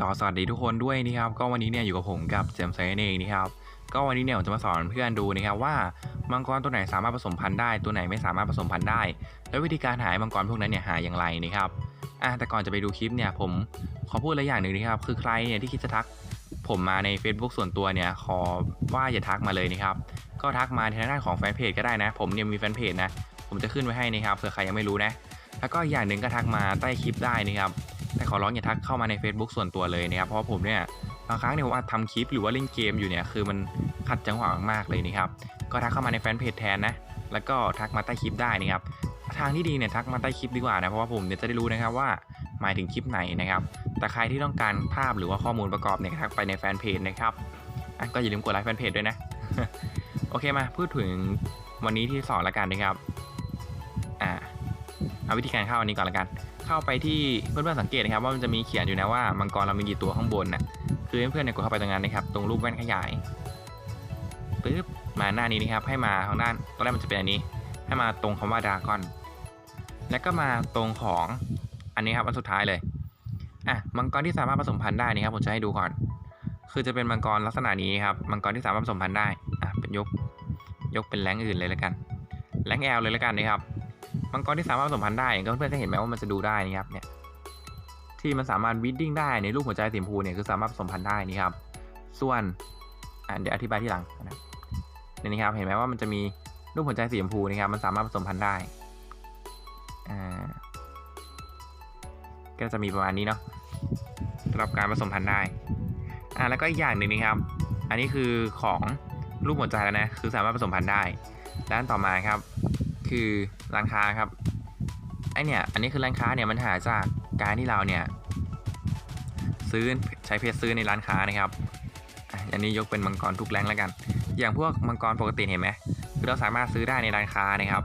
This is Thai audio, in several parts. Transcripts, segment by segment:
ก็สวัสดีทุกคนด้วยนะครับ ก็วันนี้เนี่ยอยู่กับผมกับเจมส์ไซเองนะครับ ก็วันนี้เนี่ยผมจะมาสอนเพื่อนดูนะครับว่ามังกรตัวไหนสามารถผสมพันธุ์ได้ ตัวไหนไม่สามารถผสมพันธุ์ได้ แล้ววิธีการหายมังกรพวกนั้นเนี่ยหายอย่างไรนะครับอะแต่ก่อนจะไปดูคลิปเนี่ยผมขอพูดอะไรอย่างหนึ่งนะครับ คือใครเนี่ยที่คิดจะทักผมมาใน Facebook ส่วนตัวเนี่ยขอว่าอย่าทักมาเลยนะครับ ก็ทักมาในทางด้านของแฟนเพจก็ได้นะ ผมเนี่ยมีแฟนเพจนะ ผมจะขึ้นไว้ให้นะครับเผื่อใครยังไม่รู้นะ แล้วก็อีกอย่างหนึ่งก็ทักมาใต้คลิปได้นะครับ แต่ขอร้องอย่าทักเข้ามาใน Facebook ส่วนตัวเลยนะครับเพราะผมเนี่ยบางครั้งเนี่ยผมอาจทำคลิปหรือว่าเล่นเกมอยู่เนี่ยคือมันขัดจังหวะมากๆเลยนะครับก็ทักเข้ามาในแฟนเพจแทนนะแล้วก็ทักมาใต้คลิปได้นะครับทางที่ดีเนี่ยทักมาใต้คลิปดีกว่านะเพราะว่าผมเนี่ยจะได้รู้นะครับว่าหมายถึงคลิปไหนนะครับแต่ใครที่ต้องการภาพหรือว่าข้อมูลประกอบเนี่ยทักไปในแฟนเพจนะครับก็อย่าลืมกดไลค์แฟนเพจด้วยนะโอเคมาพูดถึงวันนี้ที่สอนละกันนะครับอ่า เอาวิธีการเข้าอันนี้ก่อนละกัน เข้าไปที่เพื่อนๆสังเกตนะครับว่ามันจะมีเขียนอยู่นะว่ามังกรเรามีกี่ตัวข้างบนน่ะคือเพื่อนๆเนี่ยกดเข้าไปตรงนั้นนะครับตรงรูปแว่นขยายปึ๊บมาหน้านี้นะครับให้มาทางด้านตอนแรกมันจะเป็นอันนี้ ให้มาตรงคำว่าดากอนแล้วก็มาตรงของอันนี้ครับอันสุดท้ายเลยอะมังกรที่สามารถผสมพันธุ์ได้นี่ครับผมจะให้ดูก่อน คือจะเป็นมังกรลักษณะนี้ครับมังกรที่สามารถผสมพันธุ์ได้อะเป็นยกยกเป็นแรงอื่นเลยแล้วกันแรงแอลเลยแล้วกันนะครับ มังกรที่สามารถผสมพันธุ์ได้ก็เพื่อนๆจะเห็นไหมว่ามันจะดูได้นี่ครับเนี่ยที่มันสามารถวิดดิ้งได้ในรูปหัวใจสีชมพูเนี่ยคือสามารถผสมพันธุ์ได้นี่ครับ ส่วนอ่าเดี๋ยวอธิบายที่หลังนะนี่ครับเห็นไหมว่ามันจะมีรูปหัวใจสีชมพูนะครับ มันสามารถผสมพันธุ์ได้อ่าก็จะมีประมาณนี้เนาะสำหรับการผสมพันธุ์ได้อ่าแล้วก็อีกอย่างหนึ่งนะครับ อันนี้คือของรูปหัวใจแล้วนะคือสามารถผสมพันธุ์ได้ ด้านต่อมาครับ คือร้านค้าครับไอเนี่ยอันนี้คือร้านค้าเนี่ยมันหาจากการที่เราเนี่ยซื้อใช้เพจซื้อในร้านค้านะครับอันนี้ยกเป็นมังกรทุกแรงแล้วกัน อย่างพวกมังกรปกติเห็นไหมคือเราสามารถซื้อได้ในร้านค้านะครับ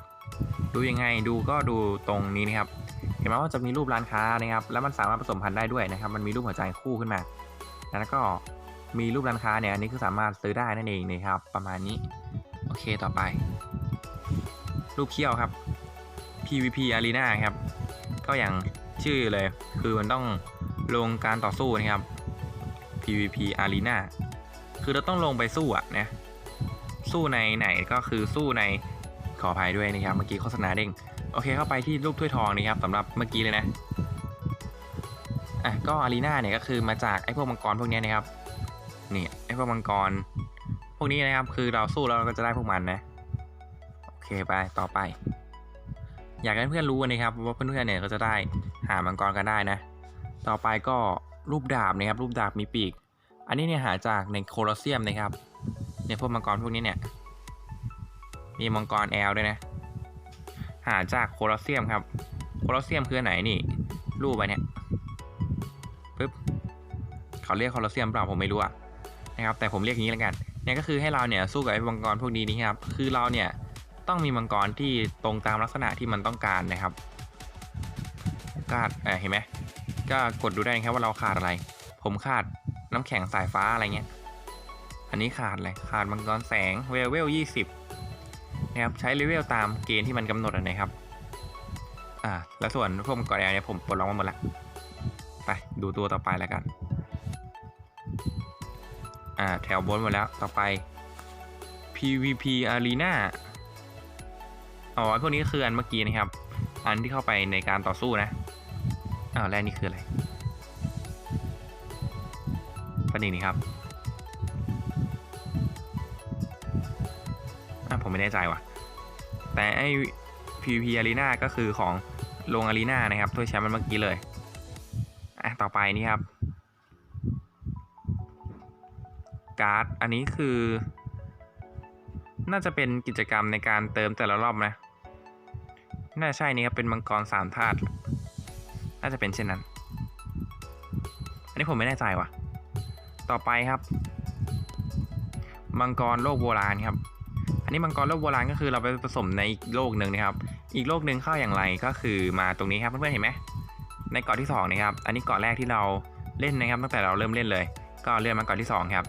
ดูยังไงดูก็ดูตรงนี้นะครับ เห็นไหมว่าจะมีรูปร้านค้านะครับ แล้วมันสามารถผสมพันธุ์ได้ด้วยนะครับ มันมีรูปหัวใจคู่ขึ้นมา แล้วก็มีรูปร้านค้าเนี่ยอันนี้คือสามารถซื้อได้นั่นเองนะครับ ประมาณนี้ โอเคต่อไป รูปเขี้ยวครับ PVP Arena ครับ ก็อย่างชื่อเลยคือมันต้องลงการต่อสู้นะครับ PVP Arena คือเราต้องลงไปสู้อะนะสู้ในไหนก็คือสู้ในขออภัยด้วยนะครับ เมื่อกี้โฆษณาเด้งโอเคเข้าไปที่รูปถ้วยทองนะครับสำหรับเมื่อกี้เลยนะอะก็อารีนาเนี่ยก็คือมาจากไอ้พวกมังกรพวกนี้นะครับนี่ไอ้พวกมังกร พวกนี้นะครับคือเราสู้แล้วเราก็จะได้พวกมันนะ เคไปต่อไป อยากให้เพื่อนรู้นะครับว่าเพื่อนๆเนี่ยก็จะได้หามังกรกันได้นะ ต่อไปก็รูปดาบนะครับ รูปดาบมีปีก อันนี้เนี่ยหาจากในโคลอเซียมนะครับเนี่ยพวกมังกรพวกนี้เนี่ยมีมังกรแอลด้วยนะ หาจากโคลอเซียมครับ โคลอเซียมคืออนไหนนี่ รูปไปเนี่ยปึ๊บเขาเรียกโคลอเซียมเปล่าผมไม่รู้อะนะครับแต่ผมเรียกอย่างนี้แล้วกันเนี่ยก็คือให้เราเนี่ยสู้กับไอ้มังกรพวกนี้นี่ครับ คือเราเนี่ย ต้องมีมังกรที่ตรงตามลักษณะที่มันต้องการนะครับก็เออเห็นไหมก็กดดูได้นะครับว่าเราขาดอะไร ผมขาดน้ำแข็งสายฟ้าอะไรเงี้ย อันนี้ขาดเลยขาดมังกรแสงเวลเวลยี่สิบนะครับใช้เลเวลตามเกณฑ์ที่มันกำหนดนะครับ อ่าแล้วส่วนพวกมังกรแอร์เนี่ยผมปลดล็อกมาหมดละไปดูตัวต่อไปแล้วกัน อ่าแถวบนหมดแล้วต่อไป PVP Arena อ๋อพวกนี้คืออันเมื่อกี้นะครับ อันที่เข้าไปในการต่อสู้นะอ้าวแล้วนี่คืออะไรประเด็นนี้ครับอะผมไม่แน่ใจว่ะ แต่ไอ้ PVP Arena ก็คือของลง Arena นะครับถ้วยแชมป์มันเมื่อกี้เลยอะต่อไปนี่ครับ การ์ด อันนี้คือ น่าจะเป็นกิจกรรมในการเติมแต่ละรอบนะ น่าใช่นี่ครับเป็นมังกรสามธาตุน่าจะเป็นเช่นนั้น อันนี้ผมไม่แน่ใจว่ะ ต่อไปครับ มังกรโลกโบราณครับ อันนี้มังกรโลกโบราณก็คือเราไปผสมในอีกโลกหนึ่งนะครับ อีกโลกหนึ่งเข้าอย่างไรก็คือมาตรงนี้ครับเพื่อนๆเห็นไหมในเกาะที่สองนะครับ อันนี้เกาะแรกที่เราเล่นนะครับ ตั้งแต่เราเริ่มเล่นเลย ก็เลื่อนมาเกาะที่สองครับ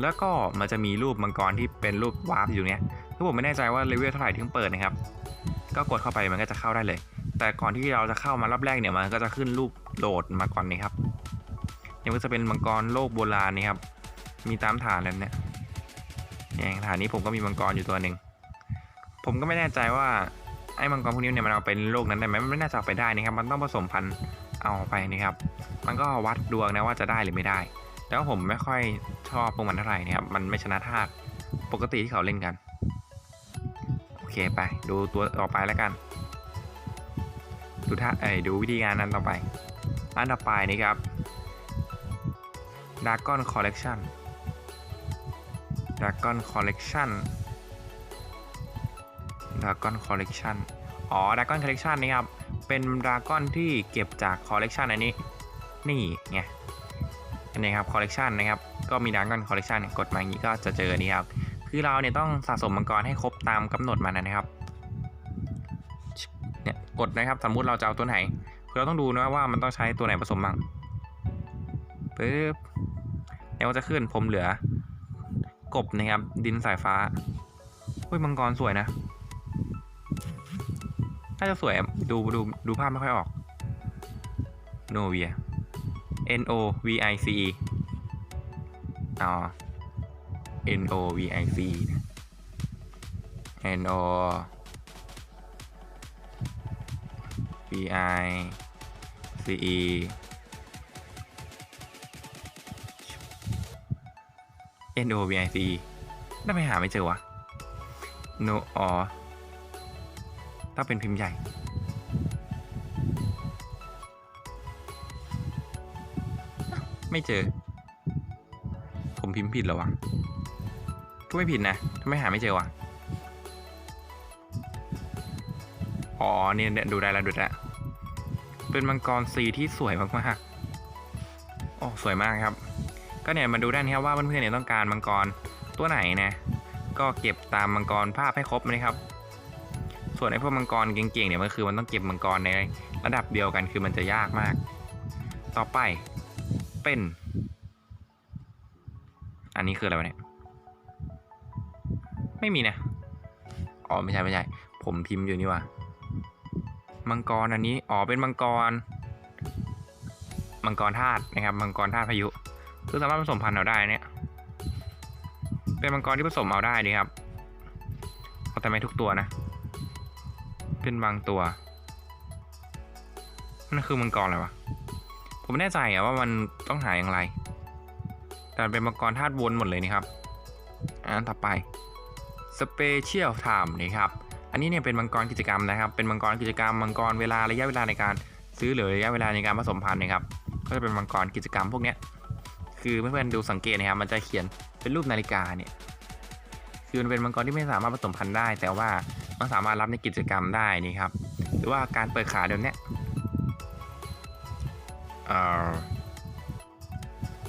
แล้วก็มันจะมีรูปมังกรที่เป็นรูปวาร์ปอยู่เนี้ยคือผมไม่แน่ใจว่าเลเวลเท่าไหร่ที่เพิ่งเปิดนะครับ ก็กดเข้าไปมันก็จะเข้าได้เลย แต่ก่อนที่เราจะเข้ามารอบแรกเนี่ยมันก็จะขึ้นรูปโหลดมาก่อนนี่ครับเนี่ยก็จะเป็นมังกรโลกโบราณนี่ครับ มีตามฐานแล้วเนี่ยอย่างฐานนี้ผมก็มีมังกรอยู่ตัวหนึ่งผมก็ไม่แน่ใจว่าไอ้มังกรพวกนี้เนี่ยมันเอาเป็นโลกนั้นได้ไหมมันไม่น่าจะเอาไปได้นะครับ มันต้องผสมพันธุ์เอาไปนะครับ มันก็วัดดวงนะว่าจะได้หรือไม่ได้แต่ว่าผมไม่ค่อยชอบพวกมันเท่าไหร่นะครับ มันไม่ชนะธาตุปกติที่เขาเล่นกัน อเคไปดูตัวต่อไปแล้วกัน ดูท่าเอ้ดูวิธีการนั้นต่อไป อันต่อไปนี่ครับ Dragon Collection Dragon Collection Dragon Collection อ๋อ Dragon Collection นี่ครับ เป็นดากอนที่เก็บจาก Collection อันนี้ นี่ไงอันนี้ครับ Collection นะครับ ก็มี Dragon Collection กดมาอย่างนี้ก็จะเจอนี่ครับ คือเราเนี่ยต้องสะสมมังกรให้ครบตามกำหนดมานะครับเนี่ยกดนะครับสมมุติเราจะเอาตัวไหนคือเราต้องดูนะว่ามันต้องใช้ตัวไหนผสมบ้างปึ๊บแล้วจะขึ้นผมเหลือกบนะครับ ดินสายฟ้าเฮ้ยมังกรสวยนะน่าจะสวยดูดูดูภาพไม่ค่อยออกโนเวีย N O V I C E อ๋อ N O V I C N O V I C E เ N O V I C E น่าไปหาไม่เจอวะ No อ๋อต้องเป็นพิมพ์ใหญ่ ไม่เจอ ผมพิมพ์ผิดหรอวะ ก็ไม่ผิดนะทำไมหาไม่เจอวะอ๋อเนี่ยดูได้แล้วดูได้แล้วเป็นมังกรซีที่สวยมากๆโอ้สวยมากครับ ก็เนี่ยมาดูได้นะครับว่าเพื่อนๆเนี่ยต้องการมังกรตัวไหนนะ ก็เก็บตามมังกรภาพให้ครบนะครับ ส่วนไอ้พวกมังกรเก่งๆเนี่ยมันคือมันต้องเก็บมังกรในระดับเดียวกันคือมันจะยากมาก ต่อไปเป็น อันนี้คืออะไรวะเนี่ย ไม่มีนะ อ๋อไม่ใช่ไม่ใช่ ผมพิมพ์อยู่นี่ว่ะมังกรอันนี้ อ๋อเป็นมังกร มังกรธาตุนะครับ มังกรธาตุพายุ คือสามารถผสมพันธุ์เอาได้เนี่ย เป็นมังกรที่ผสมเอาได้ดีครับแต่ไม่ทุกตัวนะ เป็นบางตัว นั่นคือมังกรอะไรวะ ผมไม่แน่ใจอะว่ามันต้องหาอย่างไร แต่เป็นมังกรธาตุวนหมดเลยนี่ครับ อันต่อไป Special Time นี่ครับ อันนี้เนี่ยเป็นมังกรกิจกรรมนะครับ เป็นมังกรกิจกรรมมังกรเวลาระยะเวลาในการซื้อหรือระยะเวลาในการผสมพันธุ์นะครับ ก็จะเป็นมังกรกิจกรรมพวกนี้คือเพื่อนๆดูสังเกตนะครับ มันจะเขียนเป็นรูปนาฬิกาเนี่ย คือมันเป็นมังกรที่ไม่สามารถผสมพันธุ์ได้ แต่ว่ามันสามารถรับในกิจกรรมได้นี่ครับ หรือว่าการเปิดขาเดี๋ยวนี้เอ่อ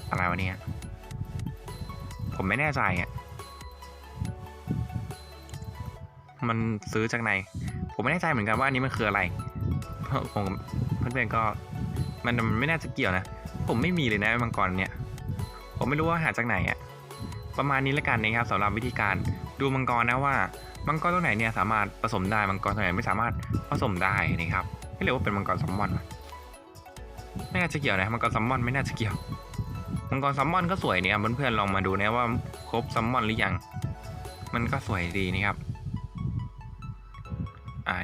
อะไรวะเนี่ย ผมไม่แน่ใจอะ มันซื้อจากไหน ผมไม่แน่ใจเหมือนกันว่าอันนี้มันคืออะไรเพราะผมเพื่อนๆก็มันมันไม่น่าจะเกี่ยวนะ ผมไม่มีเลยนะมังกรเนี่ย ผมไม่รู้ว่าหาจากไหนอะประมาณนี้ล้วกันนะครับสำหรับวิธีการดูมังกรนะว่ามังกรตัวไหนเนี่ยสามารถผสมได้มังกรตัวไหนไม่สามารถผสมได้นะครับไม่เรียกว่าเป็นมังกรซัมมอนไม่น่าจะเกี่ยวนะมังกรซัมมอนไม่น่าจะเกี่ยวมังกรซัมมอนก็สวยเนี่ยเพื่อนๆลองมาดูนะว่าครบซัมมอนหรือยัง มันก็สวยดีนี่ครับ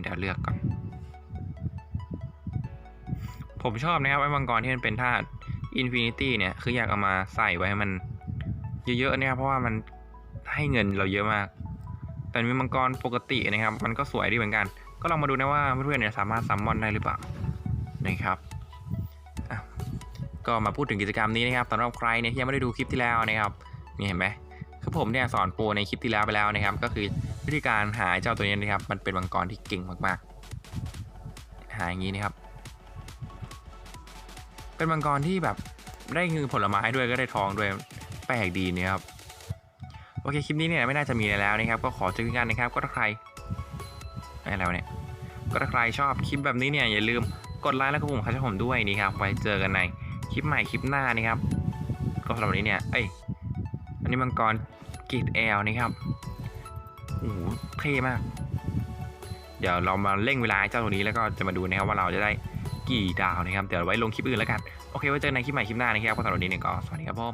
เดี๋ยวเลือกก่อน ผมชอบนะครับไอ้มังกรที่มันเป็นธาตุอินฟินิตี้เนี่ยคืออยากเอามาใส่ไว้ให้มัน เยอะๆเนี่ยเพราะว่ามันให้เงินเราเยอะมาก แต่มีมังกรปกตินะครับ มันก็สวยดีเหมือนกัน ก็ลองมาดูนะว่าเพื่อนๆเนี่ยสามารถซัมมอนได้หรือเปล่านะครับก็มาพูดถึงกิจกรรมนี้นะครับสำหรับใครเนี่ยที่ยังไม่ได้ดูคลิปที่แล้วนะครับนี่เห็นไหม คือผมเนี่ยสอนโปรในคลิปที่แล้วไปแล้วนะครับ ก็คือวิธีการหาเจ้าตัวนี้นะครับ มันเป็นมังกรที่เก่งมากๆ หาอย่างนี้นะครับ เป็นมังกรที่แบบได้เงินผลไม้ด้วยก็ได้ทองด้วยแปลกดีนะครับโอเคคลิปนี้เนี่ยไม่น่าจะมีอะไรแล้วนะครับ ก็ขอเจอกันนะครับ ก็ถ้าใครอะไรวะเนี่ยก็ถ้าใครชอบคลิปแบบนี้เนี่ยอย่าลืมกดไลค์แล้วก็ปุ่มคัชผมด้วยนี่ครับไว้เจอกันในคลิปใหม่คลิปหน้านี่ครับ ก็สำหรับวันนี้เนี่ยเอ้ย อันนี้มังกรกีดแอลนี่ครับโอ้โหเท่มาก เดี๋ยวเรามาเร่งเวลาให้เจ้าตัวนี้แล้วก็จะมาดูนะครับว่าเราจะได้กี่ดาวนะครับ เดี๋ยวไว้ลงคลิปอื่นแล้วกัน โอเคไว้เจอกันในคลิปใหม่คลิปหน้านะครับก็สำหรับวันนี้เนี่ยก็สวัสดีครับผม